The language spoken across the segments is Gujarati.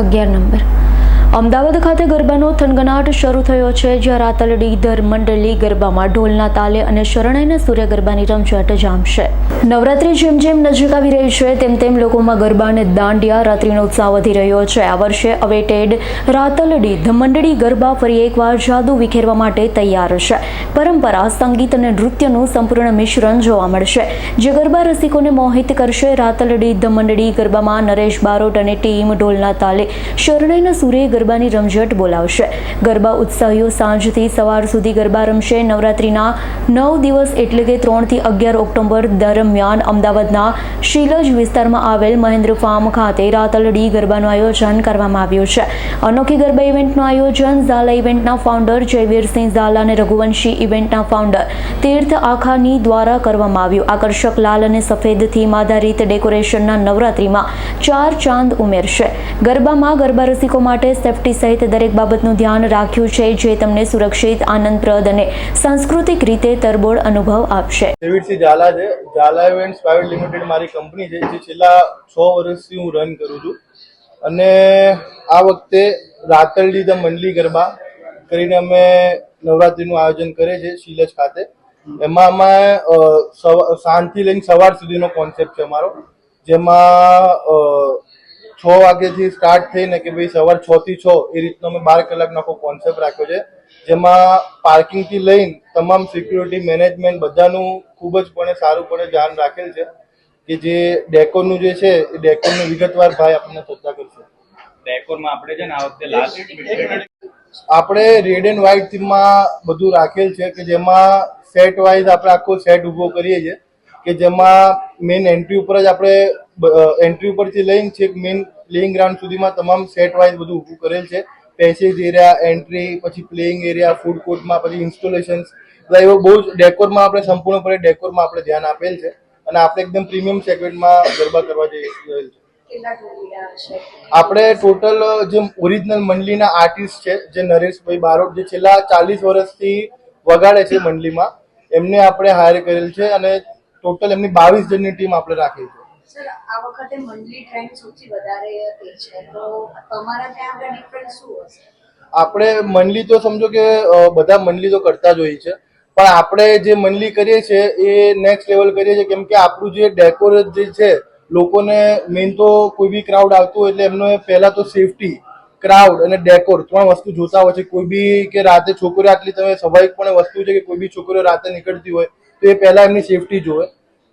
અગિયાર નંબર. અમદાવાદ ખાતે ગરબાનો થનગનાટ શરૂ થયો છે, જ્યાં રાતલડી દર મંડળી ગરબામાં ઢોલના તાલે અને શરણાઈના સૂર્ય ગરબાની રમઝટ જામશે. નવરાત્રી જેમ જેમ નજીક આવી રહી છે, તેમ તેમ લોકોમાં ગરબા અને દાંડિયા રાત્રિનો ઉત્સાહ વધી રહ્યો છે. આ વર્ષે અવેટેડ રાતલડી ધ મંડળી ગરબા ફરી એકવાર જાદુ વિખેરવા માટે તૈયાર છે. પરંપરા, સંગીત અને નૃત્યનું સંપૂર્ણ મિશ્રણ જોવા મળશે. જે ગરબા રસિકોને મોહિત કરશે રાતલડી ધ ગરબામાં નરેશ બારોટ અને ટીમ ઢોલના તાલે શરણાઈના સૂર્ય ગરબાની રમઝટ બોલાવશે. ગરબા ઉત્સાહીઓ સાંજથી સવાર સુધી ગરબા રમશે. નવરાત્રિના નવ દિવસ એટલે કે ત્રણથી અગિયાર ઓક્ટોબર દરમિયાન અમદાવાદના શીલજ વિસ્તારમાં આવેલ મહેન્દ્ર ફાર્મ ખાતે રાતલડી ગરબાનું આયોજન કરવામાં આવ્યું છે. અનોખી ગરબા ઇવેન્ટનું આયોજન ઝાલા ઇવેન્ટના ફાઉન્ડર જયવીરસિંહ ઝાલા અને રઘુવંશી ઇવેન્ટના ફાઉન્ડર તીર્થ આખાની દ્વારા કરવામાં આવ્યું. આકર્ષક લાલ અને સફેદ થીમ આધારિત ડેકોરેશનના નવરાત્રિમાં ચાર ચાંદ ઉમેરશે. ગરબામાં ગરબા રસિકો માટે સેફટી સહિત દરેક બાબતનું ધ્યાન રાખ્યું છે, જે તમને સુરક્ષિત, આનંદપ્રદ અને સાંસ્કૃતિક રીતે તરબોળ અનુભવ આપશે. ડેવિડસિંહ ઝાલા છે. ઝાલા ઇવેન્ટ્સ પ્રાઇવેટ લિમિટેડ મારી કંપની છે, જે છેલ્લા છ વર્ષથી હું રન કરું છું. અને આ વખતે રાતરડી ધ મંડલી ગરબા કરીને અમે નવરાત્રીનું આયોજન કરીએ છીએ શીલજ ખાતે. એમાં અમે સાંજથી લઈને સવાર સુધીનો કોન્સેપ્ટ છે અમારો, જેમાં છ વાગ્યાથી સ્ટાર્ટ થઈને કે ભાઈ સવાર છ થી છ એ રીતનો અમે બાર કલાકનો આખો કોન્સેપ્ટ રાખ્યો છે. જેમાં પાર્કિંગથી લઈને તમામ સિક્યુરિટી મેનેજમેન્ટ બધાનું ખૂબ જ પણ સારું પણ ધ્યાન રાખેલ છે કે જે ડેકોરનું જે છે એ ડેકોરનું વિગતવાર ભાઈ આપણને ચર્ચા કરશે. ડેકોરમાં આપણે છે ને આ વખતે લાસ્ટ આપણે રેડ એન્ડ વ્હાઇટ થીમમાં બધું રાખેલ છે કે જેમાં સેટ વાઇઝ આપણે આખો સેટ ઊભો કરીએ છીએ કે જેમાં મેઇન એન્ટ્રી ઉપર જ આપણે એન્ટ્રી ઉપરથી લઈને છેક મેઇન પ્લેઇંગ ગ્રાઉન્ડ સુધીમાં તમામ સેટ વાઇઝ બધું ઊભું કરેલ છે. પેસેજ એરિયા એન્ટ્રી પછી પ્લેઇંગ એરિયા ફૂડ કોર્ટમાં પછી ઇન્સ્ટોલેશન્સ બધા એવો બહુ જ ડેકોરમાં આપણે સંપૂર્ણપણે ડેકોરમાં આપણે ધ્યાન આપેલ છે. અને આપણે એકદમ પ્રીમિયમ સેગમેન્ટમાં ગરબા કરવા જઈ રહેલ છે. આપણે ટોટલ જે ઓરિજિનલ મંડલીના આર્ટિસ્ટ છે જે નરેશભાઈ બારોટ જે છેલ્લા ચાલીસ વર્ષથી વગાડે છે મંડલીમાં એમને આપણે હાયર કરેલ છે અને ટોટલ એમની બાવીસ જણની ટીમ આપણે રાખી છે. સર, આ વખતે મંડલી ટ્રેન્ડ સૌથી વધારે છે. તો તમારા ત્યાં આગળ ડિફરન્સ શું હશે? આપણે મંડલી તો સમજો કે બધા મંડલી તો કરતા જ હોઈએ છે. પણ આપણે જે મંડલી કરીએ છીએ, એ નેક્સ્ટ લેવલ કરીએ છીએ. કેમ કે આપણું જે ડેકોર જે છે, લોકોને મેઇન તો કોઈ બી ક્રાઉડ આવતું હોય એટલે એમને પહેલા તો સેફટી ક્રાઉડ અને ડેકોર ત્રણ વસ્તુ જોતા હોય છે. કોઈ બી કે રાતે છોકરીઓ આટલી તમે સ્વાભાવિકપણે વસ્તુ છે કે કોઈ બી છોકરીઓ રાતે નીકળતી હોય, તો એ પહેલા એમની સેફટી જોવે.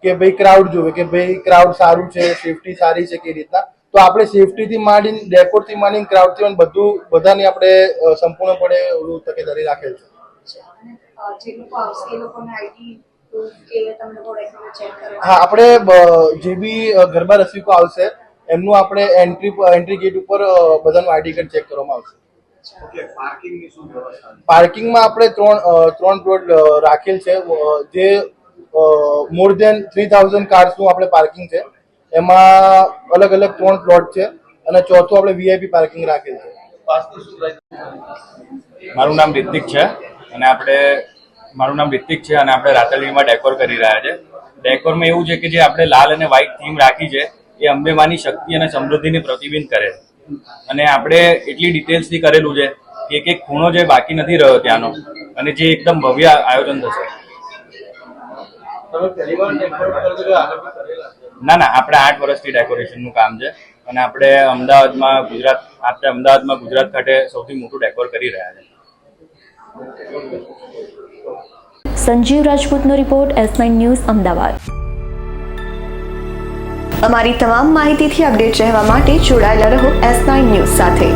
કે ભાઈ ક્રાઉડ જોવે કે ભાઈ ક્રાઉડ સારું છે સેફટી સારી છે કે રીતના. તો આપણે સેફટીથી માંડીને ડેકોરથી માંડીને ક્રાઉડથી માંડીને બધું બધાની આપણે સંપૂર્ણપણે ઓલું તકેદારી રાખેલ છે. હા આપણે જે બી ગરબા રસિકો આવશે એમનું આપણે એન્ટ્રી એન્ટ્રી ગેટ ઉપર બધાનું આઈડી કાર્ડ ચેક કરવામાં આવશે. પાર્કિંગમાં આપણે ત્રણ ત્રણ પ્લોટ રાખેલ છે. જે મોર દેન થ્રી થાઉઝન્ડ કાર્સનું આપણે પાર્કિંગ છે. એમાં અલગ અલગ ત્રણ પ્લોટ છે અને ચોથું આપણે વીઆઈપી પાર્કિંગ રાખેલ છે. મારું નામ રિતિક છે અને આપણે, મારું નામ રિતિક છે અને આપણે રાતલડીમાં ડેકોર કરી રહ્યા છે. ડેકોરમાં એવું છે કે જે આપણે લાલ અને વ્હાઇટ થીમ રાખી છે, એ અંબેમાની શક્તિ અને સમૃદ્ધિને પ્રતિબિંબ કરે. અને આપણે એટલી ડિટેલ્સથી કરેલું છે કે એક એક ખૂણો જે બાકી નથી રહ્યો ત્યાંનો, અને જે એકદમ ભવ્ય આયોજન થશે. ના ના આપણે આઠ વર્ષથી ડેકોરેશનનું કામ છે અને આપણે અમદાવાદમાં ગુજરાત આપણે અમદાવાદમાં ગુજરાત ખાતે સૌથી મોટું ડેકોર કરી રહ્યા છે. Sanjeev રાજપૂતનો report S nine news Ahmedabad. અમારી તમામ માહિતીથી અપડેટ રહેવા માટે જોડાયેલા રહો એસ નાઇન ન્યૂઝ સાથે.